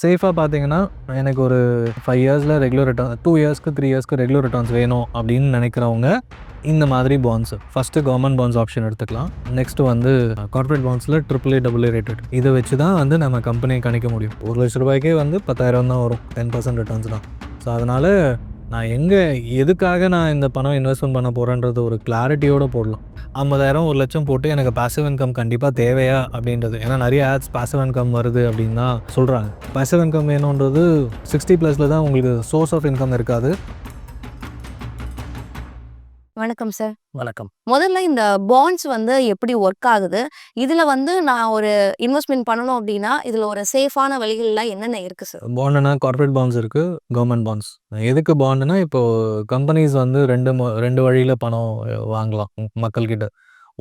சேஃபாக பார்த்தீங்கன்னா எனக்கு ஒரு ஃபைவ் இயர்ஸில் ரெகுலர் ரிட்டர்ன் டூ இயர்ஸ்க்கு த்ரீ இயர்ஸ்க்கு ரெகுலர் ரிட்டர்ன்ஸ் வேணும் அப்படின்னு நினைக்கிறவங்க இந்த மாதிரி bonds first government bonds option எடுத்துக்கலாம். நெக்ஸ்ட்டு வந்து corporate பாண்ட்ஸில் triple A double A rated இதை வச்சு தான் வந்து நம்ம கம்பெனியை கணிக்க முடியும். ஒரு லட்ச ரூபாய்க்கே வந்து பத்தாயிரம் தான் வரும். டென் பர்சன்ட் ரிட்டர்ன்ஸ் தான். ஸோ அதனால் நான் எங்கே எதுக்காக நான் இந்த பணம் இன்வெஸ்ட்மெண்ட் பண்ண போகிறேன்றது ஒரு கிளாரிட்டியோடு போடலாம். ஐம்பதாயிரம் ஒரு லட்சம் போட்டு எனக்கு பாசிவ் இன்கம் கண்டிப்பாக தேவையா அப்படின்றது. ஏன்னா நிறைய ஆட்ஸ் பாசிவ் இன்கம் வருது அப்படின்னு தான் சொல்கிறாங்க பாசிவ் இன்கம் வேணுன்றது சிக்ஸ்டி ப்ளஸில் தான் உங்களுக்கு சோர்ஸ் ஆஃப் இன்கம் இருக்காது. வணக்கம் சார் வணக்கம். முதல்ல இந்த பாண்ட்ஸ் வந்து எப்படி ஒர்க் ஆகுது? இதுல வந்து நான் ஒரு இன்வெஸ்ட்மெண்ட் பண்ணணும் அப்படின்னா இதுல ஒரு சேஃபான வழிகள்லாம் என்னென்ன இருக்கு சார் பாண்டுனா கார்ப்பரேட் பாண்ட்ஸ் இருக்குது கவர்மெண்ட் பாண்ட்ஸ் எதுக்கு பாண்டுனா இப்போது கம்பெனிஸ் வந்து ரெண்டு ரெண்டு வழியில் பணம் வாங்கலாம் மக்கள்கிட்ட.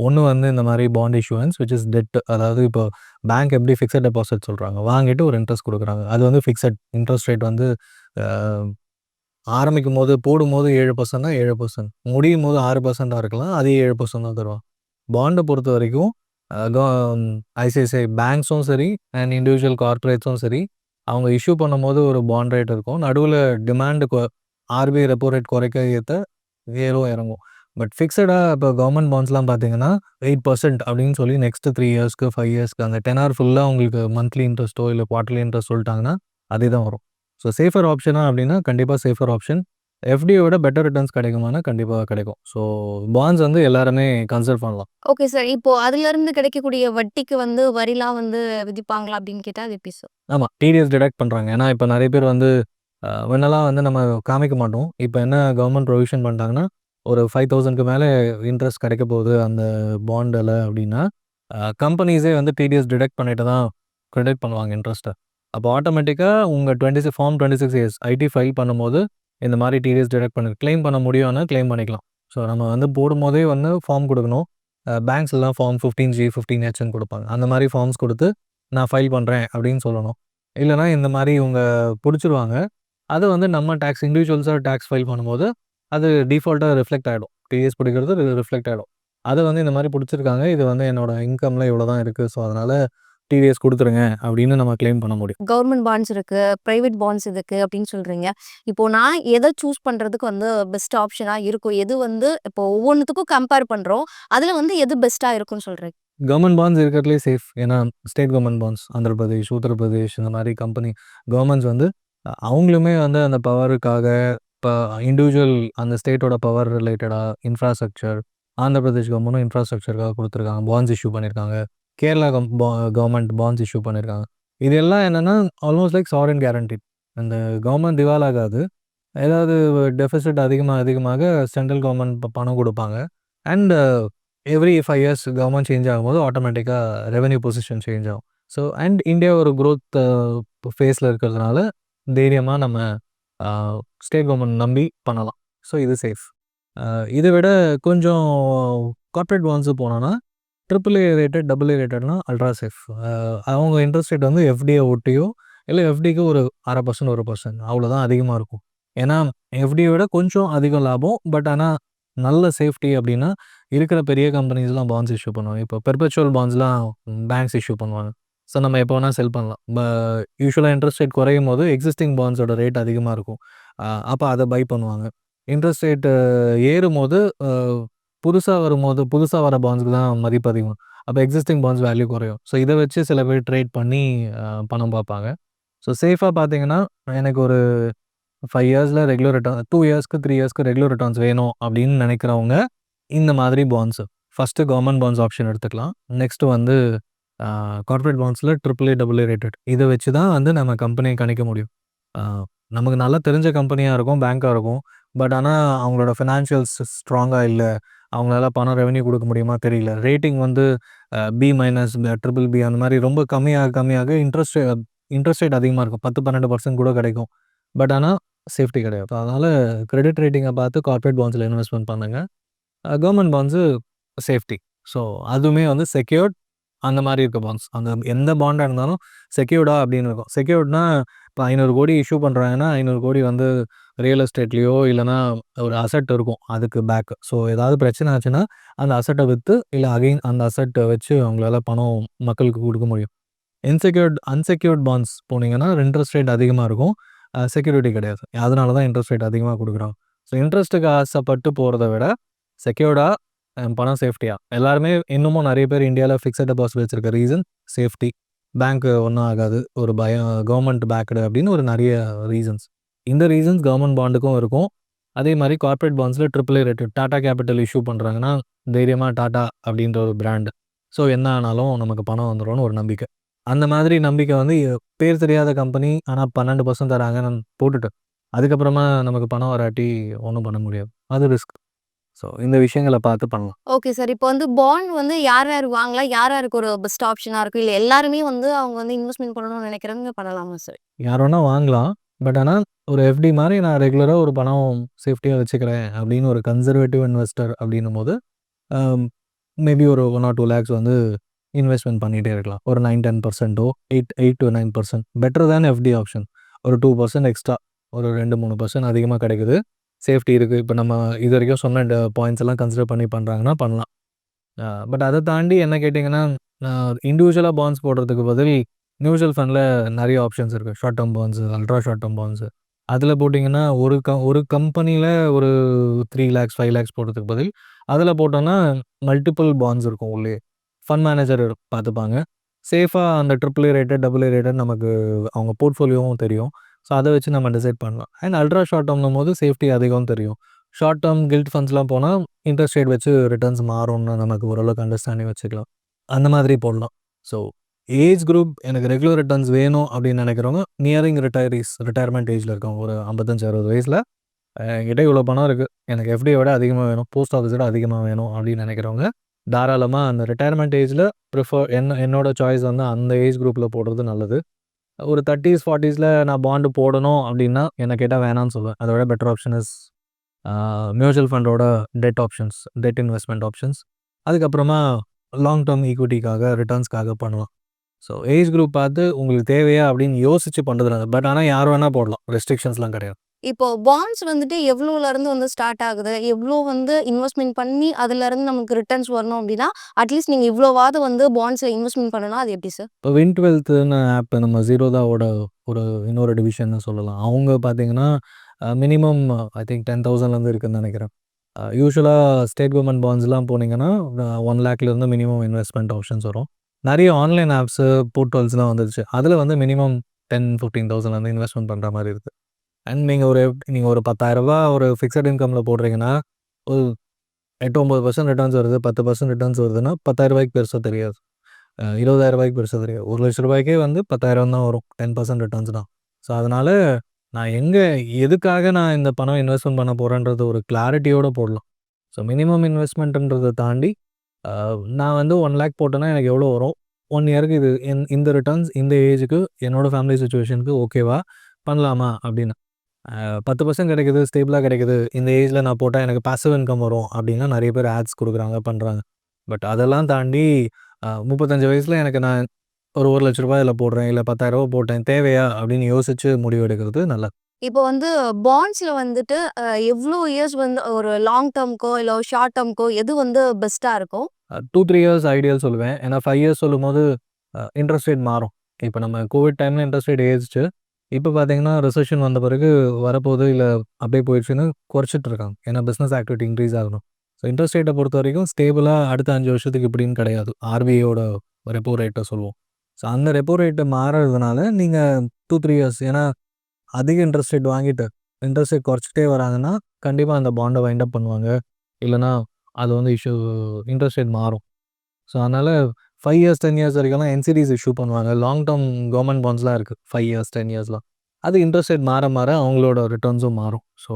ஒன்று வந்து இந்த மாதிரி bond issuance which is debt அதாவது இப்போ பேங்க் எப்படி ஃபிக்ஸட் டெபாசிட் சொல்கிறாங்க வாங்கிட்டு ஒரு இன்ட்ரெஸ்ட் கொடுக்குறாங்க. அது வந்து ஃபிக்ஸட் இன்ட்ரெஸ்ட் ரேட் வந்து ஆரம்பிக்கும் போது போடும்போது ஏழு பர்சன்ட் தான் ஏழு பர்சன்ட் முடியும் போது ஆறு பர்சன்ட்டாக இருக்கலாம் அதே ஏழு பர்சன்ட் தான் தருவான். பாண்டை பொறுத்த வரைக்கும் ஐசிஐசிஐ பேங்க்ஸும் சரி அண்ட் இண்டிவிஜுவல் கார்ப்பரேட்ஸும் சரி அவங்க இஷ்யூ பண்ணும்போது ஒரு பாண்ட் ரேட் இருக்கும். நடுவில் டிமாண்டு ஆர்பிஐ ரெப்போ ரேட் குறைக்க ஏற்ற ஏறும் இறங்கும். பட் ஃபிக்ஸடாக இப்போ கவர்மெண்ட் பாண்ட்ஸ்லாம் பார்த்தீங்கன்னா எயிட் பர்சன்ட் அப்படின்னு சொல்லி நெக்ஸ்ட் த்ரீ இயர்ஸ்க்கு ஃபைவ் இயர்ஸ்க்கு அந்த டென் ஆர் ஃபுல்லாக உங்களுக்கு மந்த்லி இன்ட்ரெஸ்ட்டோ இல்லை குவார்ட்டர்லி இன்ட்ரெஸ்ட் சொல்லிட்டாங்கன்னா அதே தான் வரும். ஸோ சேஃபர் ஆப்ஷனா அப்படின்னா கண்டிப்பாக சேஃபர் ஆப்ஷன் எஃப்டியோட பெட்டர் ரிட்டர்ன்ஸ் கிடைக்குமானா கண்டிப்பாக கிடைக்கும். ஸோ பாண்ட்ஸ் வந்து எல்லாருமே கன்சிடர் பண்ணலாம். ஓகே சார் இப்போ அதுல இருந்து கிடைக்கக்கூடிய வட்டிக்கு வந்து வரிலாம் வந்து விதிப்பாங்களா அப்படின்னு கேட்டா அது எப்படி சார் ஆமாம் டிடிஎஸ் டிடெக்ட் பண்ணுறாங்க ஏன்னா இப்போ நிறைய பேர் வந்து முன்னெல்லாம் வந்து நம்ம காமிக்க மாட்டோம். இப்போ என்ன கவர்மெண்ட் ப்ரொவிஷன் பண்ணிட்டாங்கன்னா ஒரு ஃபைவ் தௌசண்ட்க்கு மேலே இன்ட்ரெஸ்ட் கிடைக்க போகுது அந்த பாண்டில் அப்படின்னா கம்பெனிஸே வந்து டிடிஎஸ் டிடெக்ட் பண்ணிட்டு தான் கிரெடிட் பண்ணுவாங்க இன்ட்ரெஸ்ட்டை அப்போ ஆட்டோமேட்டிக்காக உங்கள் twenty six form twenty six years IT file பண்ணும்போது இந்த மாதிரி டிடிஎஸ் டிடெக்ட் பண்ணி க்ளைம் பண்ண முடியும்னா க்ளைம் பண்ணிக்கலாம். ஸோ நம்ம வந்து போடும்போதே வந்து ஃபார்ம் கொடுக்கணும். பேங்க்ஸ் எல்லாம் ஃபார்ம் ஃபிஃப்டீன் ஜி ஃபிஃப்டீன் ஹெச்னு கொடுப்பாங்க. அந்த மாதிரி ஃபார்ம்ஸ் கொடுத்து நான் ஃபைல் பண்ணுறேன் அப்படின்னு சொல்லணும். இல்லைனா இந்த மாதிரி இவங்க பிடிச்சிருவாங்க. அது வந்து நம்ம டேக்ஸ் இண்டிவிஜுவல்ஸாக டேக்ஸ் ஃபைல் பண்ணும்போது அது டிஃபால்ட்டாக ரிஃப்ளெக்ட் ஆகிடும் டிஎஸ் பிடிக்கிறது ரிஃப்ளெக்ட் ஆகிடும் அது வந்து இந்த மாதிரி பிடிச்சிருக்காங்க. இது வந்து என்னோட இன்கமில் இவ்வளோ தான் இருக்குது ஸோ அதனால் டிடிஎஸ் கொடுத்துருங்க அப்படின்னு நம்ம க்ளைம் பண்ண முடியும். கவர்மெண்ட் பாண்ட்ஸ் இருக்கு பிரைவேட் பாண்ட்ஸ் இருக்கு அப்படின்னு சொல்றீங்க. இப்போ நான் எதை சூஸ் பண்றதுக்கு வந்து பெஸ்ட் ஆப்ஷனா இருக்கும்? எது வந்து இப்போ ஒவ்வொன்றுத்துக்கும் கம்பேர் பண்றோம். அதுல வந்து எது பெஸ்டா இருக்கும்னு சொல்றீங்க? கவர்மெண்ட் பாண்ட்ஸ் இருக்கிறதுலே சேஃப் ஏன்னா state government bonds Andhra Pradesh Uttar Pradesh இந்த மாதிரி கம்பெனி கவர்மெண்ட்ஸ் வந்து அவங்களுமே வந்து அந்த பவருக்காக இப்போ இண்டிவிஜுவல் அந்த ஸ்டேட்டோட பவர் ரிலேட்டடாக இன்ஃப்ராஸ்ட்ரக்சர் ஆந்திர பிரதேஷ் கவர்மெண்ட்டும் இன்ஃப்ராஸ்ட்ரக்சருக்காக கொடுத்துருக்காங்க. பாண்ட்ஸ் இஷ்யூ பண்ணியிருக்காங்க கேரளா கம் கவர்மெண்ட் பாண்ட்ஸ் இஷ்யூ பண்ணியிருக்காங்க இது எல்லாம் என்னென்னா ஆல்மோஸ்ட் லைக் சாரின் கேரண்டிட் அந்த கவர்மெண்ட் திவால் ஆகாது ஏதாவது டெபிசிட் அதிகமாக அதிகமாக சென்ட்ரல் கவர்மெண்ட் பணம் கொடுப்பாங்க. And every five years government change ஆகும்போது ஆட்டோமேட்டிக்காக ரெவென்யூ பொசிஷன் சேஞ்ச் ஆகும். ஸோ அண்ட் இந்தியா ஒரு க்ரோத் ஃபேஸில் இருக்கிறதுனால தைரியமாக நம்ம ஸ்டேட் கவர்மெண்ட் நம்பி பண்ணலாம். ஸோ இது சேஃப் இதை விட கொஞ்சம் கார்ப்பரேட் பாண்ட்ஸு போனோன்னா triple A rated double A ரேட்டட்னா ultra safe அவங்க இன்ட்ரெஸ்ட் ரேட் வந்து எஃப்டியை ஒட்டியோ இல்லை எஃப்டிக்கு ஒரு அரை பர்சன்ட் ஒரு பர்சன்ட் அவ்வளோதான் அதிகமாக இருக்கும். ஏன்னா எஃப்டியை விட கொஞ்சம் அதிகம் லாபம் பட் ஆனால் நல்ல சேஃப்டி அப்படின்னா இருக்கிற பெரிய கம்பெனிஸ்லாம் பாண்ட்ஸ் இஷ்யூ பண்ணுவாங்க. இப்போ பெர்பச்சுவல் பாண்ட்ஸ்லாம் பேங்க்ஸ் இஷ்யூ பண்ணுவாங்க. ஸோ நம்ம எப்போ வேணால் செல் பண்ணலாம். யூஸ்வலாக இன்ட்ரெஸ்ட் ரேட் குறையும் போது எக்ஸிஸ்டிங் பாண்ட்ஸோட ரேட் அதிகமாக இருக்கும். அப்போ அதை பை பண்ணுவாங்க. இன்ட்ரெஸ்ட் ரேட்டு ஏறும் போது புதுசாக வரும்போது புதுசாக வர பாண்ட்ஸ்க்கு தான் மதிப்பு அதிகம். அப்போ எக்ஸிஸ்டிங் பாண்ட்ஸ் வேல்யூ குறையும். ஸோ இதை வச்சு சில பேர் ட்ரேட் பண்ணி பணம் பார்ப்பாங்க. ஸோ சேஃபாக பார்த்தீங்கன்னா எனக்கு ஒரு ஃபைவ் இயர்ஸில் ரெகுலர் ரிட்டர்ன் டூ இயர்ஸ்க்கு த்ரீ இயர்ஸ்க்கு ரெகுலர் ரிட்டர்ன்ஸ் வேணும் அப்படின்னு நினைக்கிறவங்க இந்த மாதிரி bonds first government bonds option எடுத்துக்கலாம். நெக்ஸ்ட்டு வந்து corporate பாண்ட்ஸில் triple A double A rated இதை வச்சு தான் வந்து நம்ம கம்பெனியை கணிக்க முடியும். நமக்கு நல்லா தெரிஞ்ச கம்பெனியாக இருக்கும் பேங்க்காக இருக்கும். பட் ஆனால் அவங்களோட ஃபினான்ஷியல்ஸ் ஸ்ட்ராங்காக இல்லை. அவங்களால பணம் ரெவன்யூ கொடுக்க முடியுமா தெரியல. ரேட்டிங் வந்து பி மைனஸ் ட்ரிபிள் பி அந்த மாதிரி ரொம்ப கம்மியாக கம்மியாக இன்ட்ரெஸ்ட் இன்ட்ரெஸ்ட் ரேட் அதிகமாக இருக்கும். பத்து பன்னெண்டு பர்சன்ட் கூட கிடைக்கும். பட் ஆனால் சேஃப்டி கிடையாது. அதனால் கிரெடிட் ரேட்டிங்கை பார்த்து கார்ப்பரேட் பாண்ட்ஸில் இன்வெஸ்ட்மெண்ட் பண்ணுங்கள் கவர்மெண்ட் பாண்ட்ஸு சேஃப்டி ஸோ அதுவுமே வந்து செக்யூர்ட் அந்த மாதிரி இருக்க பாண்ட்ஸ் அந்த எந்த பாண்டாக இருந்தாலும் செக்யூர்டா அப்படின்னு இருக்கும். செக்யூர்ட்னா இப்போ ஐநூறு கோடி இஷ்யூ பண்ணுறாங்கன்னா ஐநூறு கோடி வந்து ரியல் எஸ்டேட்லேயோ இல்லைனா ஒரு அசட் இருக்கும் அதுக்கு பேக் ஸோ ஏதாவது பிரச்சனை ஆச்சுன்னா அந்த அசட்டை விற்று இல்லை அகைன் அந்த அசட்டை வச்சு அவங்களால பணம் மக்களுக்கு கொடுக்க முடியும். இன்செக்யூர்ட் அன்செக்யூர்ட் பாண்ட்ஸ் போனீங்கன்னா இன்ட்ரெஸ்ட் ரேட் அதிகமாக இருக்கும். செக்யூரிட்டி கிடையாது. அதனால தான் இன்ட்ரெஸ்ட் ரேட் அதிகமாக கொடுக்குறாங்க. ஸோ இன்ட்ரெஸ்ட்டுக்கு ஆசைப்பட்டு போகிறத விட செக்யூர்டாக பணம் சேஃப்டியாக எல்லாருமே இன்னமும் நிறைய பேர் இந்தியாவில் ஃபிக்ஸட் டெபாசிட் வச்சுருக்க ரீசன் சேஃப்டி பேங்க்கு ஒன்றும் ஆகாது. ஒரு பயம் கவர்மெண்ட் பேக்கடு அப்படின்னு ஒரு நிறைய ரீசன்ஸ் இந்த ரீசன்ஸ் கவர்மெண்ட் பாண்டுக்கும் இருக்கும். அதே மாதிரி corporate பாண்ட்ஸில் triple A rated Tata Capital issue பண்ணுறாங்கன்னா தைரியமாக டாடா அப்படின்ற ஒரு பிராண்டு ஸோ என்ன ஆனாலும் நமக்கு பணம் வந்துடும்னு ஒரு நம்பிக்கை. அந்த மாதிரி நம்பிக்கை வந்து பேர் தெரியாத கம்பெனி ஆனால் பன்னெண்டு பர்சன்ட் தராங்கன்னு போட்டுட்டு அதுக்கப்புறமா நமக்கு பணம் வராட்டி ஒன்றும் பண்ண முடியாது. அது ரிஸ்க் ஸோ இந்த விஷயங்களை பார்த்து பண்ணலாம். ஓகே சார் இப்போ வந்து பாண்ட் வந்து யார் யார் வாங்கலாம் யார் யாருக்கு ஒரு பெஸ்ட் ஆப்ஷனாக இருக்கும்? இல்லை எல்லாருமே வந்து அவங்க வந்து இன்வெஸ்ட்மெண்ட் பண்ணணும்னு நினைக்கிறவங்க பண்ணலாமா சார் யார் வேணா வாங்கலாம். பட் ஆனால் ஒரு எஃப்டி மாதிரி நான் ரெகுலராக ஒரு பணம் சேஃப்டியாக வச்சுக்கிறேன் அப்படின்னு ஒரு கன்சர்வேட்டிவ் இன்வெஸ்டர் அப்படின்னும் போது மேபி ஒரு ஒன் ஆர் டூ லேக்ஸ் வந்து இன்வெஸ்ட்மெண்ட் பண்ணிகிட்டே இருக்கலாம். ஒரு nine ten பர்சன்ட்டோ eight eight to nine percent better than FD option ஒரு டூ பர்சன்ட் எக்ஸ்ட்ரா ஒரு ரெண்டு மூணு பர்சன்ட் அதிகமாக கிடைக்குது. சேஃப்டி இருக்குது இப்போ நம்ம இது வரைக்கும் சொன்ன பாயிண்ட்ஸ் எல்லாம் கன்சிடர் பண்ணி பண்ணுறாங்கன்னா பண்ணலாம். பட் அதை தாண்டி என்ன கேட்டிங்கன்னா இண்டிவிஜுவலாக பாண்ட்ஸ் போடுறதுக்கு பதில் மியூச்சுவல் ஃபண்டில் நிறைய ஆப்ஷன்ஸ் இருக்குது short term bonds ultra short term bonds அதில் போட்டிங்கன்னா ஒரு க ஒரு கம்பெனியில் ஒரு த்ரீ லேக்ஸ் ஃபைவ் லேக்ஸ் போடுறதுக்கு பதில் அதில் போட்டோன்னா மல்டிபிள் பாண்ட்ஸ் இருக்கும் உள்ளே. ஃபண்ட் மேனேஜர் பார்த்துப்பாங்க. சேஃபாக அந்த triple A rated double A rated நமக்கு அவங்க போர்ட்ஃபோலியோவும் தெரியும். ஸோ அதை வச்சு நம்ம டிசைட் பண்ணலாம். அண்ட் அல்ட்ரா ஷார்ட் டேர்ம்னும் போது சேஃப்டி அதிகம் தெரியும். ஷார்ட் டேர்ம் கில்ட் ஃபண்ட்ஸ்லாம் போனால் இன்ட்ரெஸ்ட் ரேட் வச்சு ரிட்டர்ன்ஸ் மாறும்னு நமக்கு ஓரளவுக்கு அண்டர்ஸ்டாண்டிங் வச்சுக்கலாம். அந்த மாதிரி போடலாம். ஸோ ஏஜ் குரூப் எனக்கு ரெகுலர் ரிட்டர்ன்ஸ் வேணும் அப்படின்னு நினைக்கிறவங்க நியரிங் ரிட்டையரிஸ் ரிட்டையர்மெண்ட் ஏஜில் இருக்கவங்க ஒரு ஐம்பத்தஞ்சு அறுபது வயசில் என்கிட்ட இவ்வளோ பணம் இருக்குது எனக்கு எஃப்டியை விட அதிகமாக வேணும் போஸ்ட் ஆஃபீஸோட அதிகமாக வேணும் அப்படின்னு நினைக்கிறவங்க தாராளமாக அந்த ரிட்டையர்மெண்ட் ஏஜில் ப்ரிஃபர் என்ன என்னோட சாய்ஸ் வந்து அந்த ஏஜ் குரூப்பில் போடுறது நல்லது. ஒரு தேர்ட்டிஸ் ஃபார்ட்டிஸில் நான் பாண்டு போடணும் அப்படின்னா என்ன கேட்டால் வேணாம்னு சொல்லுவேன். அதை விட better option is mutual ஃபண்டோட debt options debt investment options அதுக்கப்புறமா லாங் டேர்ம் ஈக்விட்டிக்காக ரிட்டர்ன்ஸ்க்காக பண்ணலாம். ஸோ ஏஜ் குரூப் பார்த்து உங்களுக்கு தேவையா அப்படின்னு யோசிச்சு பண்ணுறது பட் ஆனால் யார் வேணால் போடலாம். ரெஸ்ட்ரிக்ஷன்ஸ்லாம் கிடையாது. இப்போ பாண்ட்ஸ் வந்துட்டு எவ்வளோல இருந்து வந்து ஸ்டார்ட் ஆகுது? எவ்வளோ வந்து இன்வெஸ்ட்மெண்ட் பண்ணி அதுல இருந்து நமக்கு ரிட்டர்ன்ஸ் வரணும் அப்படின்னா அட்லீஸ்ட் நீங்க இவ்வளோவாவது வந்து பாண்ட்ஸ்ல இன்வெஸ்ட்மெண்ட் பண்ணணும் அது எப்படி சார் இப்போ வின் டுவெல்த்துன்னு ஆப் நம்ம ஜீரோதாவோட ஒரு இன்னொரு டிவிஷன் சொல்லலாம். அவங்க பார்த்தீங்கன்னா மினிமம் ஐ திங்க் டென் தௌசண்ட்லேருந்து இருக்குன்னு நினைக்கிறேன். யூஸ்வலாக ஸ்டேட் கவர்மெண்ட் பாண்ட்ஸ்லாம் போனீங்கன்னா ஒன் லேக்லேருந்து மினிமம் இன்வெஸ்ட்மெண்ட் ஆப்ஷன்ஸ் வரும். நிறைய ஆன்லைன் ஆப்ஸு போர்ட்டல்ஸ்லாம் வந்துருச்சு. அதில் வந்து மினிமம் டென் ஃபிஃப்டீன் தௌசண்ட்லேருந்து இன்வெஸ்ட்மெண்ட் பண்ணுற மாதிரி இருக்குது அண்ட் நீங்கள் ஒரு நீங்கள் ஒரு பத்தாயிரரூபா ஒரு ஃபிக்ஸட் இன்கமில் போடுறீங்கன்னா ஒரு எட்டு ஒம்பது பர்சன்ட் ரிட்டர்ன்ஸ் வருது பத்து பர்சன்ட் ரிட்டர்ன்ஸ் வருதுன்னா பத்தாயிரரூபாய்க்கு பெருசாக தெரியாது. இருபதாயிரரூபாய்க்கு ரூபாய்க்கு பெருசாக தெரியாது. ஒரு லட்ச ரூபாய்க்கே வந்து பத்தாயிரம் தான் வரும். டென் பர்சன்ட் ரிட்டர்ன்ஸ் தான். ஸோ அதனால் நான் எங்கே எதுக்காக நான் இந்த பணம் இன்வெஸ்ட்மெண்ட் பண்ண போகிறேன்றது ஒரு கிளாரிட்டியோடு போடலாம். ஸோ மினிமம் இன்வெஸ்ட்மெண்ட்டுன்றதை தாண்டி நான் வந்து ஒன் லேக் போட்டேன்னா எனக்கு எவ்வளோ வரும்? ஒன் இயருக்கு இது இந்த- இந்த ரிட்டர்ன்ஸ் இந்த ஏஜுக்கு என்னோடய ஃபேமிலி சுச்சுவேஷனுக்கு ஓகேவா பண்ணலாமா? அப்படின்னு. பத்து பர்சன்ட் கிடைக்குது ஸ்டேபிளாக கிடைக்குது. இந்த ஏஜில் நான் போட்டால் எனக்கு பாசிவ் இன்கம் வரும் அப்படின்னா நிறைய பேர் ஆட்ஸ் கொடுக்குறாங்க பண்ணுறாங்க பட் அதெல்லாம் தாண்டி முப்பத்தஞ்சு வயசில் எனக்கு நான் ஒரு ஒரு லட்ச ரூபாய் இதில் போடுறேன் இல்லை பத்தாயிரம் ரூபாய் போட்டேன் தேவையா? அப்படின்னு யோசிச்சு முடிவு எடுக்கிறது நல்லது. இப்போ வந்து பாண்ட்ஸ்ல வந்துட்டு எவ்வளோ இயர்ஸ் வந்து ஒரு லாங் டேர்ம்க்கோ இல்லை ஷார்ட் டேர்ம்க்கோ எது வந்து பெஸ்ட்டாக இருக்கும்? டூ த்ரீ இயர்ஸ் ஐடியல் சொல்லுவேன். ஏன்னா ஃபைவ் இயர்ஸ் சொல்லும் போது இன்ட்ரெஸ்ட் ரேட் மாறும். இப்போ நம்ம கோவிட் டைமில் இன்ட்ரெஸ்ட் ரேட் ஏறிச்சு. இப்போ பார்த்தீங்கன்னா ரிசெஷன் வந்த பிறகு வரப்போகுது இல்லை அப்படியே போயிடுச்சுன்னு குறைச்சிட்டு இருக்காங்க. ஏன்னா பிஸ்னஸ் ஆக்டிவிட்டி இன்க்ரீஸ் ஆகணும். ஸோ இன்ட்ரெஸ்ட் ரேட்டை பொறுத்த வரைக்கும் ஸ்டேபிளாக அடுத்த அஞ்சு வருஷத்துக்கு இப்படின்னு கிடையாது. ஆர்பிஐயோட ரெப்போ ரேட்டை சொல்லுவோம். ஸோ அந்த ரெப்போ ரேட்டை மாறுறதுனால நீங்கள் டூ த்ரீ இயர்ஸ் ஏன்னா அதிக இன்ட்ரெஸ்ட் ரேட் வாங்கிட்டு இன்ட்ரெஸ்ட் ரேட் குறைச்சிட்டே வராங்கன்னா கண்டிப்பாக அந்த பாண்டை வைண்ட் அப் பண்ணுவாங்க. இல்லைனா அது வந்து இஷ்யூ இன்ட்ரெஸ்ட் ரேட் மாறும். ஸோ அதனால் ஃபைவ் இயர்ஸ் டென் இயர்ஸ் வரைக்கும்லாம் என்சிடிஸ் இஷ்யூ பண்ணுவாங்க. லாங் டேர்ம் கவர்மெண்ட் பாண்ட்ஸ்லாம் இருக்குது ஃபைவ் இயர்ஸ் டென் இயர்ஸ்லாம் அது இன்ட்ரெஸ்ட் ரேட் மாற மாற அவங்களோட ரிட்டர்ன்ஸும் மாறும். ஸோ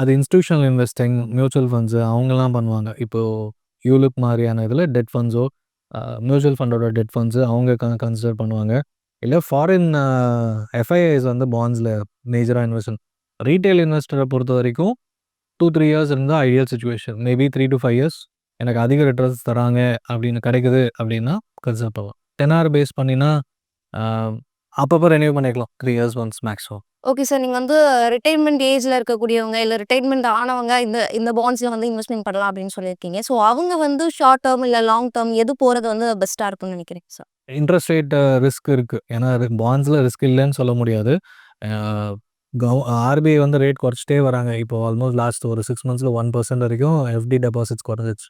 அது இன்ஸ்டியூஷனல் இன்வெஸ்டிங் மியூச்சுவல் ஃபண்ட்ஸு அவங்கெல்லாம் பண்ணுவாங்க. இப்போது யூலிப் மாதிரியான இதில் டெட் ஃபண்ட்ஸோ மியூச்சுவல் ஃபண்டோட டெட் ஃபண்ட்ஸு அவங்க க கன்சிடர் பண்ணுவாங்க. இல்லை ஃபாரின் எஃப்ஐஐஸ் வந்து பாண்ட்ஸில் மேஜராக இன்வெஸ்ட் ரீட்டைல் இன்வெஸ்டரை பொறுத்த வரைக்கும் டூ த்ரீ இயர்ஸ் இருந்தால் ideal situation maybe three to five years எனக்கு அதிக ரிட்டர்ன்ஸ் தராங்க அப்படின்னு கிடைக்குது அப்படின்னா கன்சிடர் பண்ணலாம் டென் ஆர் பேஸ் பண்ணினா அப்பப்போ ரெனியூ பண்ணிக்கலாம் three years once maximum okay sir. நீங்க வந்து ரிட்டயர்மென்ட் ஏஜ்ல இருக்கக்கூடியவங்க, இல்ல ரிட்டயர்மென்ட் ஆனவங்க இந்த இந்த பாண்ட்ஸ்ல வந்து இன்வெஸ்ட்மென்ட் பண்ணலாம் அப்படின்னு சொல்லியிருக்கீங்க. ஸோ அவங்க வந்து ஷார்ட் டெர்ம் இல்ல லாங் டெர்ம் எது போறது வந்து பெஸ்ட்டா இருக்கும்னு நினைக்கிறீங்க சார்? இன்ட்ரெஸ்ட் ரேட் ரிஸ்க் இருக்கு. ஏன்னா பாண்ட்ஸ்ல ரிஸ்க் இல்லன்னு சொல்ல முடியாது. கவ் ஆர்பிஐ வந்து ரேட் குறைச்சிட்டே வராங்க. இப்போ ஆல்மோஸ்ட் லாஸ்ட் ஒரு சிக்ஸ் மந்த்ஸில் ஒன் பர்சன்ட் வரைக்கும் எஃப்டி டெபாசிட்ஸ் குறைஞ்சிச்சு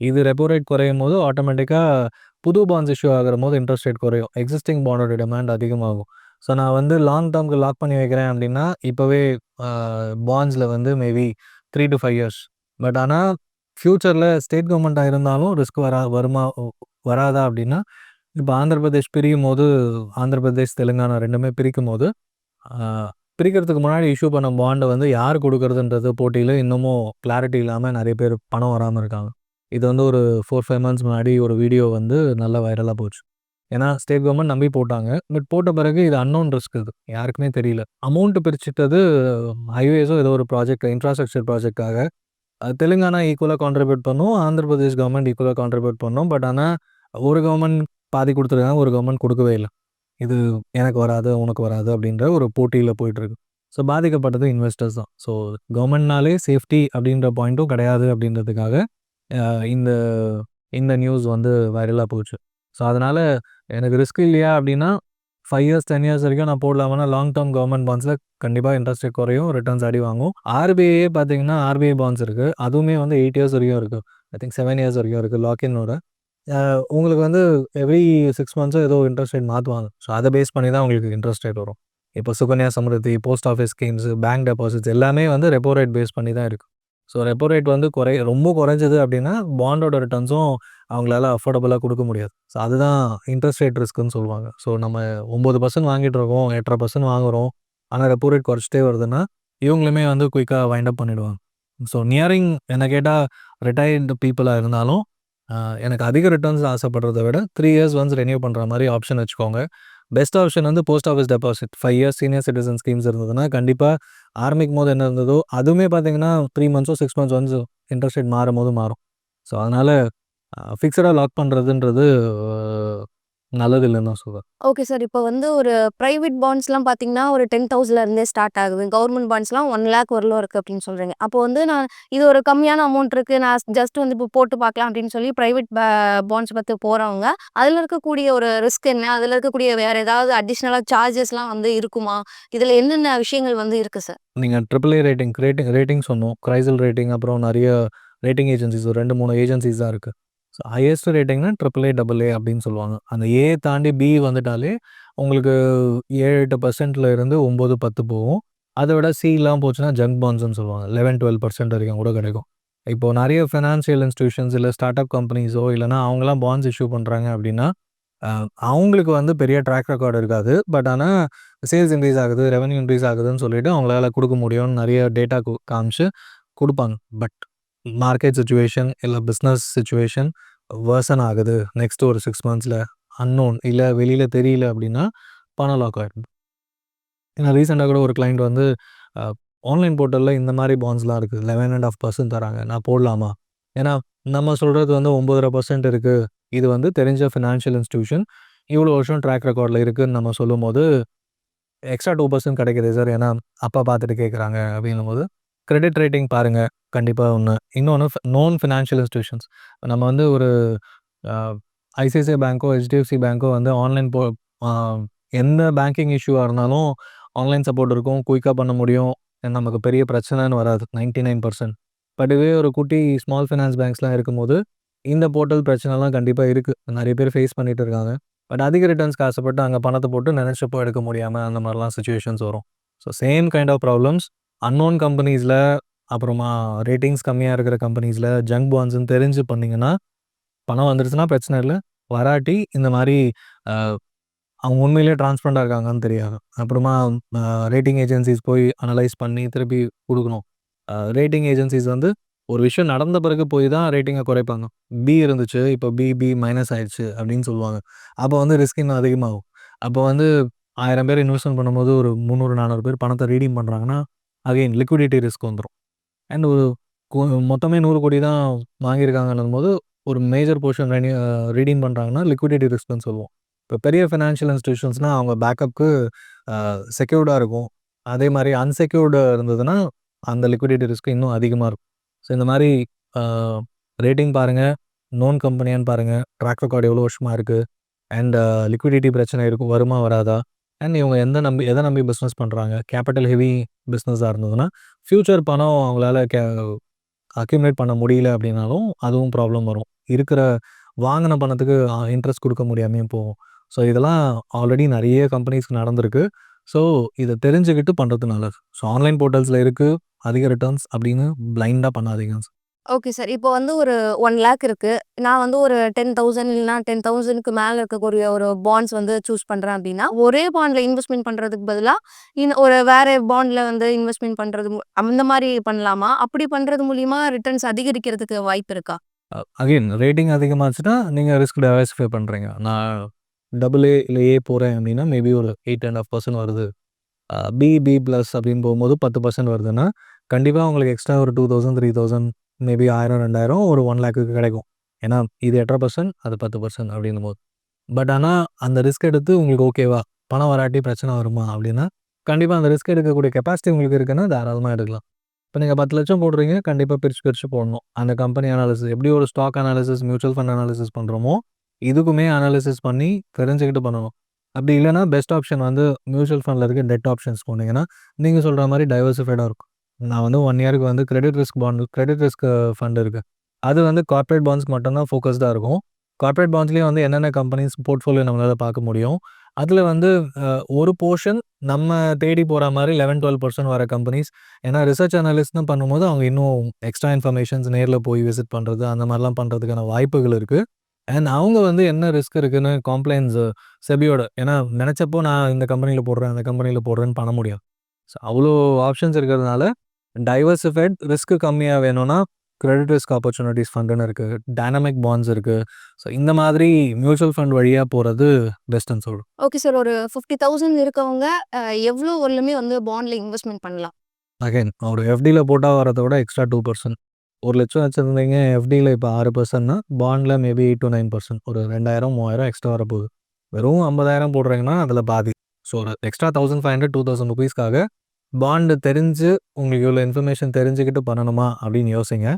இது ரெப்போ ரேட் குறையும் போது ஆட்டோமேட்டிக்காக புது பாண்ட்ஸ் இஷ்யூ ஆகுறபோது இன்ட்ரெஸ்ட் ரேட் குறையும். எக்ஸிஸ்டிங் பாண்டோட டிமாண்ட் அதிகமாகும். ஸோ நான் வந்து லாங் டேர்முக்கு லாக் பண்ணி வைக்கிறேன் அப்படின்னா, இப்போவே பாண்ட்ஸில் வந்து maybe three to five years. But ஆனால் ஃப்யூச்சரில் ஸ்டேட் கவர்மெண்ட்டாக இருந்தாலும் ரிஸ்க் வரா வருமா வராதா அப்படின்னா, இப்போ ஆந்திர பிரதேஷ் பிரியும்போது ஆந்திர பிரதேஷ், தெலுங்கானா ரெண்டுமே பிரிக்கும் போது பிரிக்கிறதுக்கு முன்னாடி இஷ்யூ பண்ண பாண்டை வந்து யார் கொடுக்குறதுன்றது போட்டியில் இன்னமும் கிளாரிட்டி இல்லாமல் நிறைய பேர் பணம் வராமல் இருக்காங்க. இது வந்து ஒரு 4, 5 மந்த்ஸ் முன்னாடி ஒரு வீடியோ வந்து நல்லா வைரலாக போச்சு. ஏன்னா ஸ்டேட் கவர்மெண்ட் நம்பி போட்டாங்க. பட் போட்ட பிறகு இது அன்னோன் ரிஸ்க் இது. யாருக்குமே தெரியல. அமௌண்ட் பிரிச்சுட்டது ஹைவேஸும் ஏதோ ஒரு ப்ராஜெக்ட் இன்ஃப்ராஸ்ட்ரக்சர் ப்ராஜெக்டாக தெலுங்கானா ஈக்குவலாக கான்ட்ரிபியூட் பண்ணும். ஆந்திர பிரதேஷ் கவர்மெண்ட் ஈக்குவலாக கான்ட்ரிபியூட் பண்ணும். பட் ஆனால் ஒரு கவர்மெண்ட் பாதி கொடுத்துருக்காங்க ஒரு கவர்மெண்ட் கொடுக்கவே இல்லை இது எனக்கு வராது, உனக்கு வராது அப்படின்ற ஒரு போட்டியில் போயிட்டுருக்கு. ஸோ பாதிக்கப்பட்டது இன்வெஸ்டர்ஸ் தான். ஸோ கவர்மெண்ட்னாலே சேஃப்டி அப்படின்ற பாயிண்ட்டும் கிடையாது அப்படின்றதுக்காக இந்த இந்த நியூஸ் வந்து வைரலாக போச்சு. ஸோ அதனால் எனக்கு ரிஸ்க் இல்லையா அப்படின்னா ஃபைவ் இயர்ஸ், 10 இயர்ஸ் வரைக்கும் நான் போடலாமனா லாங் டேர்ம் கவர்மெண்ட் பாண்ட்ஸில் கண்டிப்பாக இன்ட்ரெஸ்ட் குறையும். ரிட்டர்ன்ஸ் அடி வாங்கும். ஆர்பிஐயே பார்த்தீங்கன்னா, ஆர்பிஐ பாண்ட்ஸ் இருக்குது அதுவுமே வந்து எயிட் இயர்ஸ் வரைக்கும் இருக்குது ஐ திங்க் செவன் இயர்ஸ் வரைக்கும் இருக்குது லாக் இன்னோட. உங்களுக்கு வந்து எவ்ரி சிக்ஸ் மந்த்ஸோ ஏதோ இன்ட்ரெஸ்ட் ரேட் மாற்றுவாங்க ஸோ அதை பேஸ் பண்ணி தான் உங்களுக்கு இன்ட்ரெஸ்ட் ரேட் வரும். இப்போ Sukanya Samriddhi, post office schemes, bank deposits எல்லாமே வந்து ரெப்போ ரேட் பேஸ் பண்ணி தான் இருக்கும் ஸோ ரெப்போ ரேட் வந்து குறை ரொம்ப குறைஞ்சது அப்படின்னா, பாண்டோட ரிட்டர்ன்ஸும் அவங்களால அஃபோர்டபுளாக கொடுக்க முடியாது. ஸோ அதுதான் இன்ட்ரெஸ்ட் ரேட் ரிஸ்க்குன்னு சொல்லுவாங்க. ஸோ நம்ம ஒம்பது பர்சன்ட் வாங்கிட்டு இருக்கோம், 8.5% வாங்குறோம். ஆனால் ரெப்போ ரேட் குறைச்சிட்டே வருதுன்னா, இவங்களுமே வந்து குயிக்காக வைண்ட் அப் பண்ணிவிடுவாங்க ஸோ நியரிங் என்ன கேட்டால் ரிட்டையர்டு பீப்புளாக இருந்தாலும், எனக்கு அதிக ரிட்டர்ன்ஸ் ஆசைப்படுறத விட த்ரீ இயர்ஸ் ஒன்ஸ் ரெனியூ பண்ணுற மாதிரி ஆப்ஷன் வச்சுக்கோங்க. பெஸ்ட் ஆப்ஷன் வந்து post office deposit five years senior citizen schemes இருந்ததுன்னா, ஆரம்பிக்கும் போது என்ன இருந்ததோ, அதுவுமே பார்த்தீங்கன்னா three மந்த்ஸோ, six months once interest rate மாறும் போது மாறும். ஸோ அதனால் ஃபிக்ஸடாக லாக் பண்ணுறதுன்றது நல்லது இல்லன்னு தான் சொல்வேன். Okay sir. இப்போ வந்து ஒரு பிரைவேட் பாண்ட்ஸ்லாம் பார்த்தீங்கன்னா, ஒரு 10,000ல இருந்தே ஸ்டார்ட் ஆகுது. கவர்மெண்ட் பாண்ட்ஸ்லாம் 1,00,000 வரலும் இருக்கு அப்படின்னு சொல்றீங்க. அப்போ வந்து நான் இது ஒரு கம்மியான அமௌண்ட் இருக்கு. நான் ஜஸ்ட் வந்து இப்போ போட்டு பார்க்கலாம் அப்படின்னு சொல்லி பிரைவேட் பாண்ட்ஸ் பத்தி போறவங்க, அதுல இருக்கக்கூடிய ஒரு ரிஸ்க் என்ன? அதுல இருக்கக்கூடிய வேற ஏதாவது அடிஷனலா சார்ஜஸ்லாம் வந்து இருக்குமா? இதுல என்னென்ன விஷயங்கள் வந்து இருக்கு சார்? நீங்க triple A rating rating rating சொன்னோம். கிரைசில் ரேட்டிங் அப்புறம் நெறைய ரேட்டிங் ஏஜென்சிஸ் ஒரு 2, 3 ஏஜென்சிஸ் தான் இருக்கு. ஸோ ஹையஸ்ட் ரேட்டிங்னா ட்ரிபிள் ஏ, டபுள் ஏ அப்படின்னு சொல்லுவாங்க. அந்த ஏ தாண்டி பி வந்துட்டாலே உங்களுக்கு ஏழு எட்டு பர்சன்ட்ல இருந்து 9, 10 போகும். அதை விட சிலாம் போச்சுன்னா ஜங்க் பான்ஸ்னு சொல்லுவாங்க. 11, 12% வரைக்கும் கூட கிடைக்கும். இப்போ நிறைய ஃபினான்ஷியல் இன்ஸ்டியூஷன்ஸ் இல்லை ஸ்டார்ட் அப் கம்பெனிஸோ இல்லைனா அவங்களாம் பாண்ட்ஸ் இஷ்யூ பண்ணுறாங்க அப்படின்னா, அவங்களுக்கு வந்து பெரிய ட்ராக் ரெக்கார்டு இருக்காது. பட் ஆனால் சேல்ஸ் இன்க்ரீஸ் ஆகுது, ரெவென்யூ இன்க்ரீஸ் ஆகுதுன்னு சொல்லிட்டு அவங்களால கொடுக்க முடியும்னு நிறைய டேட்டா காமிச்சு கொடுப்பாங்க பட் மார்க்கெட் சுச்சுவேஷன் இல்லை பிஸ்னஸ் சுச்சுவேஷன் வேர்சன் ஆகுது. நெக்ஸ்ட் ஒரு சிக்ஸ் மந்த்ஸில் அன்னோன் இல்லை வெளியில் தெரியல அப்படின்னா, பணம் லாக் ஆகிடும் ஏன்னா ரீசெண்டாக கூட ஒரு கிளைண்ட் வந்து ஆன்லைன் போர்ட்டலில் இந்த மாதிரி பாண்ட்ஸ்லாம் இருக்குது லெவன் அண்ட் ஆஃப் பர்சன்ட் தராங்க. நான் போடலாமா? ஏன்னா நம்ம சொல்கிறது வந்து ஒம்பதரை பர்சன்ட் இருக்குது இது வந்து தெரிஞ்ச ஃபினான்ஷியல் இன்ஸ்டியூஷன் இவ்வளோ வருஷம் ட்ராக் ரெக்கார்டில் இருக்குதுன்னு நம்ம சொல்லும்போது, எக்ஸ்ட்ரா டூ பர்சன்ட் கிடைக்கிது சார். ஏன்னா அப்பா பார்த்துட்டு கேட்குறாங்க அப்படின்னும் போது கிரெடிட் ரேட்டிங் பாருங்கள் கண்டிப்பாக ஒன்று இன்னொன்று நோன் ஃபினான்ஷியல் இன்ஸ்டியூஷன்ஸ் நம்ம வந்து ஒரு ஐசிஐசிஐ பேங்க்கோ ஹெச்டிஎஃப்சி பேங்க்கோ வந்து ஆன்லைன் போ எந்த பேங்கிங் இஷ்யூவாக இருந்தாலும் ஆன்லைன் சப்போர்ட் இருக்கும். குயிக்காக பண்ண முடியும். நமக்கு பெரிய பிரச்சனைன்னு வராது 99%. பட் இதுவே ஒரு குட்டி ஸ்மால் ஃபினான்ஸ் பேங்க்ஸ்லாம் இருக்கும்போது, இந்த போர்ட்டல் பிரச்சனைலாம் கண்டிப்பாக இருக்குது நிறைய பேர் ஃபேஸ் பண்ணிட்டு இருக்காங்க. பட் அதிக ரிட்டர்ன்ஸ்க்கு ஆசைப்பட்டு அங்கே பணத்தை போட்டு நினச்சப்போ எடுக்க முடியாமல் அந்த மாதிரிலாம் சுச்சுவேஷன்ஸ் வரும். So same kind of problems unknown கம்பெனிஸில் அப்புறமா ரேட்டிங்ஸ் கம்மியா இருக்கிற கம்பெனிஸில் ஜங்க் பாண்ட்ஸ்ன்னு தெரிஞ்சு பண்ணீங்கன்னா, பணம் வந்துருச்சுன்னா பிரச்சனை இல்ல. வராட்டி இந்த மாரி அ அவங்க உண்மையிலேயே ட்ரான்ஸ்பரண்டாக இருக்காங்கன்னு தெரியாது. அப்புறமா அ ரேட்டிங் ஏஜென்சிஸ் போய் அனலைஸ் பண்ணி திருப்பி குடுக்கணும். அ ரேட்டிங் ஏஜென்சிஸ் வந்து ஒரு விஷயம் நடந்த பிறகு போய் தான் ரேட்டிங்க குறைப்பாங்க. பி இருந்துச்சு. இப்போ பி, பி மைனஸ் ஆயிடுச்சு அப்படின்னு சொல்லுவாங்க. அப்போ வந்து ரிஸ்க் இன்னும் அதிகமாகும். அப்போ வந்து 1000 பேர் இன்வெஸ்ட்மெண்ட் பண்ணும்போது ஒரு 300, 400 பேர் பணத்த ரீடீம் பண்ணுறாங்கன்னா அகைன் லிக்விடிட்டி ரிஸ்க் வந்துடும் அண்ட் ஒரு மொத்தமே நூறு கோடி தான் வாங்கியிருக்காங்கன்னும் போது ஒரு மேஜர் போர்ஷன் ரெனி அ ரீடீம் லிக்விடிட்டி ரிஸ்க்னு சொல்லுவோம். இப்போ பெரிய ஃபினான்ஷியல் இன்ஸ்டியூஷன்ஸ்னால் அவங்க பேக்கப்புக்கு செக்யூர்டாக இருக்கும். அதே மாதிரி அன்செக்யூர்டு இருந்ததுன்னா, அந்த லிக்விடிட்டி ரிஸ்க் இன்னும் அதிகமாக இருக்கும். ஸோ இந்த மாதிரி ரேட்டிங் பாருங்கள் நோன் கம்பெனியான்னு பாருங்கள் ட்ராக் ரெக்கார்டு எவ்வளோ வருஷமாக இருக்குது அண்ட் லிக்விடிட்டி பிரச்சனை இருக்கும் வருமா? வராதா? அண்ட் இவங்க எந்த நம்பி எதை நம்பி பிஸ்னஸ் பண்ணுறாங்க கேப்பிட்டல் ஹெவி பிஸ்னஸாக இருந்ததுன்னா, ஃப்யூச்சர் பணம் அவங்களால கே அக்யூமுலேட் பண்ண முடியல அப்படின்னாலும், அதுவும் ப்ராப்ளம் வரும். இருக்கிற வாங்கின பணத்துக்கு இன்ட்ரெஸ்ட் கொடுக்க முடியாமையும் போகும். ஸோ இதெல்லாம் ஆல்ரெடி நிறைய கம்பெனிஸ்க்கு நடந்திருக்கு. ஸோ இதை தெரிஞ்சுக்கிட்டு பண்ணுறது நல்லது. ஸோ ஆன்லைன் போர்ட்டல்ஸில் இருக்குது அதிக ரிட்டர்ன்ஸ் அப்படின்னு பிளைண்டாக பண்ணாதீங்க. Okay sir. இப்போ வந்து ஒரு 1,00,000 இருக்கு. நான் வந்து ஒரு 10,000 இல்லனா 10,000க்கு மேல இருக்கக்கூடிய ஒரு பாண்ட்ஸ் வந்து சூஸ் பண்றேன் அப்படின்னா, ஒரே பாண்ட்ல இன்வெஸ்ட்மென்ட் பண்றதுக்கு பதிலா, இன் ஒரு வேற பாண்ட்ல வந்து இன்வெஸ்ட்மென்ட் பண்றது மு அந்த மாரி பண்ணலாமா? அப்படி பண்றது மூலியமா ரிட்டர்ன்ஸ் அதிகரிக்கிறதுக்கு வாய்ப்பு இருக்கா? அ அகைன் ரேட்டிங் அதிகமாச்சுன்னா, நீங்க ரிஸ்க் டைவர்சிஃபை பண்றீங்க. நான் டபுள் ஏ இல்ல ஏ போறேன் அப்படின்னா, மேபி ஒரு 8.5% வருது. அ பி, பி ப்ளஸ் அப்படின்னு போகும்போது 10% வருதுன்னா, கண்டிப்பா உங்களுக்கு எக்ஸ்ட்ரா ஒரு 2,000, 3,000 மேபி 1000, 2000 ஒரு 1,00,000க்கு கிடைக்கும். ஏன்னா இது 8.5% அது பத்து பர்சன்ட் அப்படின்னும் போது பட் ஆனால் அந்த ரிஸ்க் எடுத்து உங்களுக்கு ஓகேவா? பணம் வராட்டி பிரச்சனை வருமா? அப்படின்னா, கண்டிப்பாக அந்த ரிஸ்க் எடுக்கக்கூடிய கெப்பாசிட்டி உங்களுக்கு இருக்குன்னா, தாராளமாக எடுக்கலாம். இப்போ நீங்கள் பத்து லட்சம் போடுறீங்க, கண்டிப்பாக பிரிச்சு பிரிச்சு போடணும். அந்த கம்பெனி அனாலிசிஸ் எப்படி ஒரு stock analysis, mutual fund analysis பண்ணுறோமோ இதுக்குமே அனாலிசிஸ் பண்ணி தெரிஞ்சுக்கிட்டு பண்ணணும். அப்படி இல்லைனா பெஸ்ட் ஆப்ஷன் வந்து மியூச்சுவல் ஃபண்டில் இருக்க டெட் ஆப்ஷன்ஸ் போனீங்கன்னா, நீங்கள் சொல்கிற மாதிரி டைவர்சிஃபைடாக இருக்கும். நான் வந்து ஒன் இயருக்கு வந்து credit risk bond credit risk fund இருக்குது அது வந்து கார்ப்பரேட் பாண்ட்ஸ்க்கு மட்டும்தான் ஃபோக்கஸ்டாக இருக்கும். கார்ப்பரேட் பாண்ட்ஸ்லேயும் வந்து என்னென்ன கம்பெனிஸ் போர்ட்ஃபோலியோ நம்மளால் பார்க்க முடியும். அதில் வந்து ஒரு போர்ஷன் நம்ம தேடி போகிற மாதிரி லெவன் டுவெல் பர்சன்ட் வர கம்பெனிஸ். ஏன்னா ரிசர்ச் அனலிஸ்ட்னு பண்ணும்போது அவங்க இன்னும் எக்ஸ்ட்ரா இன்ஃபர்மேஷன்ஸ் நேரில் போய் விசிட் பண்ணுறது அந்த மாதிரிலாம் பண்ணுறதுக்கான வாய்ப்புகள் இருக்குது அண்ட் அவங்க வந்து என்ன ரிஸ்க் இருக்குன்னு காம்ப்ளைன்ஸ் செபியோட ஏன்னா நினச்சப்போ நான் இந்த கம்பெனியில் போடுறேன், அந்த கம்பெனியில் போடுறேன்னு பண்ண முடியாது. ஸோ அவ்வளோ ஆப்ஷன்ஸ் இருக்கிறதுனால, டைவர்சிஃபைட் ரிஸ்க் கம்மியா வேணும்னா, கிரெடிட் ரிஸ்க் ஆப்பர்ச்சுனிட்டீஸ் ஃபண்டுன்னு இருக்கு. டைனமிக் பாண்ட்ஸ் இருக்கு. ஸோ இந்த மாதிரி மியூச்சுவல் ஃபண்ட் வழியா போறது பெஸ்ட்டுன்னு சொல்றேன். Okay sir. ஒரு 50,000 இருக்கவங்க அ எவ்வளோ வரலுமே வந்து பாண்ட்ல இன்வெஸ்ட்மென்ட் பண்ணலாம்? அகைன் ஒரு எஃப்டில போட்டா வரத விட எக்ஸ்ட்ரா 2% 1,00,000 வச்சிருந்தீங்க எஃப்டில இப்ப 6%ன்னா, பாண்ட்ல மேபி 8-9% ஒரு 2,000, 3,000 எக்ஸ்ட்ரா வரப்போகுது. வெறும் 50,000 போடுறீங்கன்னா, அதுல பாதி. ஸோ ஒரு எக்ஸ்ட்ரா 1,500, 2,000 ரூப்பீஸ்க்காக பாண்டு தெரிஞ்சு உங்களுக்கு இவ்வளோ இன்ஃபர்மேஷன் தெரிஞ்சுக்கிட்டு பண்ணணுமா? அப்படின்னு யோசிங்க.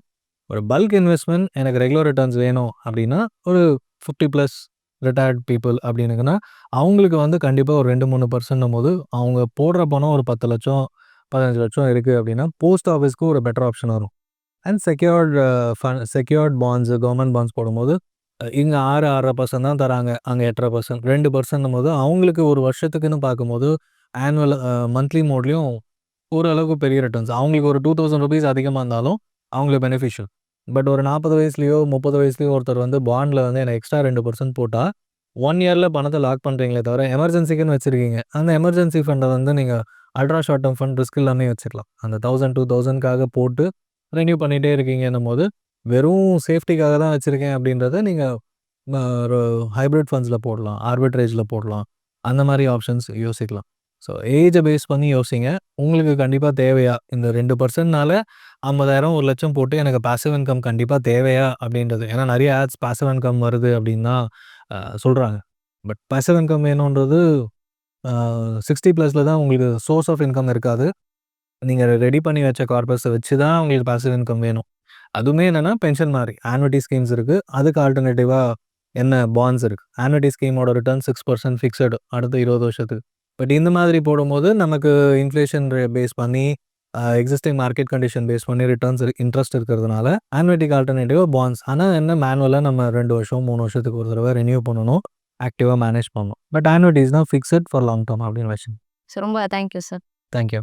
ஒரு பல்க் இன்வெஸ்ட்மெண்ட் எனக்கு ரெகுலர் ரிட்டர்ன்ஸ் வேணும் அப்படின்னா, ஒரு ஃபிஃப்டி ப்ளஸ் ரிட்டையர்ட் பீப்புள் அப்படின்னுங்கன்னா, அவங்களுக்கு வந்து கண்டிப்பாக ஒரு ரெண்டு மூணு பர்சன்ட்னும் போது அவங்க போடுற பணம் ஒரு பத்து லட்சம் பதினஞ்சு லட்சம் இருக்குது அப்படின்னா, போஸ்ட் ஆஃபீஸ்க்கு ஒரு பெட்டர் ஆப்ஷன் வரும். And secured fund secured bonds government bonds போடும்போது, இங்கே ஆறு ஆறரை பர்சன்ட் தான் தராங்க. அங்கே எட்டரை பர்சன்ட் ரெண்டு பர்சன்ட்னும் போது அவங்களுக்கு ஒரு வருஷத்துக்குன்னு பார்க்கும்போது, ஆனுவல் மந்த்லி மோட்லேயும் ஓரளவுக்கு பெரிய ரிட்டர்ன்ஸ். அவங்களுக்கு ஒரு டூ தௌசண்ட் ருபீஸ் அதிகமாக இருந்தாலும், அவங்களுக்கு பெனிஃபிஷியல். பட் ஒரு நாற்பது வயசுலேயோ முப்பது வயசுலேயோ ஒருத்தர் வந்து பாண்டில் வந்து எனக்கு எக்ஸ்ட்ரா ரெண்டு பர்சன்ட் போட்டால் ஒன் இயரில் பணத்தை லாக் பண்ணுறீங்களே தவிர, எமர்ஜென்சிக்குன்னு வச்சுருக்கீங்க அந்த எமர்ஜென்சி ஃபண்டை வந்து நீங்கள் ultra short term fund risk எல்லாமே வச்சுக்கலாம். அந்த 1000, 2000க்காக போட்டு ரெனியூ இருக்கீங்கன்னும் இருக்கீங்கன்னும்போது, வெறும் சேஃப்டிக்காக தான் வச்சுருக்கேன் அப்படின்றத நீங்கள் ஒரு ஹைபிரிட் ஃபண்ட்ஸில் போடலாம். ஆர்பிட்ரேஜில் போடலாம். அந்த மாதிரி ஆப்ஷன்ஸ் யோசிக்கலாம். ஸோ ஏஜை பேஸ் பண்ணி யோசிங்க. உங்களுக்கு கண்டிப்பாக தேவையா? இந்த ரெண்டு பர்சன்ட்னால ஐம்பதாயிரம் ஒரு லட்சம் போட்டு எனக்கு பாசிவ் இன்கம் கண்டிப்பாக தேவையா? அப்படின்றது. ஏன்னா நிறைய ஆட்ஸ் பாசிவ் இன்கம் வருது அப்படின்னு தான் சொல்கிறாங்க பட் பாசிவ் இன்கம் வேணுன்றது சிக்ஸ்டி ப்ளஸில் தான் உங்களுக்கு சோர்ஸ் ஆஃப் இன்கம் இருக்காது. நீங்கள் ரெடி பண்ணி வச்ச கார்பஸை வச்சு தான் உங்களுக்கு பாசிவ் இன்கம் வேணும். அதுவுமே என்னென்னா பென்ஷன் மாதிரி ஆனுவிட்டி ஸ்கீம்ஸ் இருக்குது அதுக்கு ஆல்டர்னேட்டிவாக என்ன பாண்ட்ஸ் இருக்குது ஆனுவிட்டி ஸ்கீமோட ரிட்டர்ன் சிக்ஸ் பர்சன்ட் ஃபிக்ஸடு அடுத்த 20 வருஷத்துக்கு. பட் இந்த மாதிரி போடும்போது நமக்கு இன்ஃப்ளேஷன் பேஸ் பண்ணி, எக்ஸிஸ்டிங் மார்க்கெட் கண்டிஷன் பேஸ் பண்ணி ரிட்டர்ன்ஸ் இன்ட்ரெஸ்ட் இருக்கிறதுனால, ஆன்னுட்டிக்கு ஆல்டர்னேட்டிவா பாண்ட்ஸ். ஆனா என்ன மேனுவலா நம்ம 2 வருஷம், 3 வருஷத்துக்கு ஒரு தடவ ரெனியூ பண்ணணும். ஆக்டிவா மேனேஜ் பண்ணணும். பட் ஆன்னுட்டீஸ் தான் ஃபிக்ஸட் ஃபார் லாங் டெர்ம் அப்படின்னு வச்சுங்க. சார் ரொம்ப thank you sir. Thank you.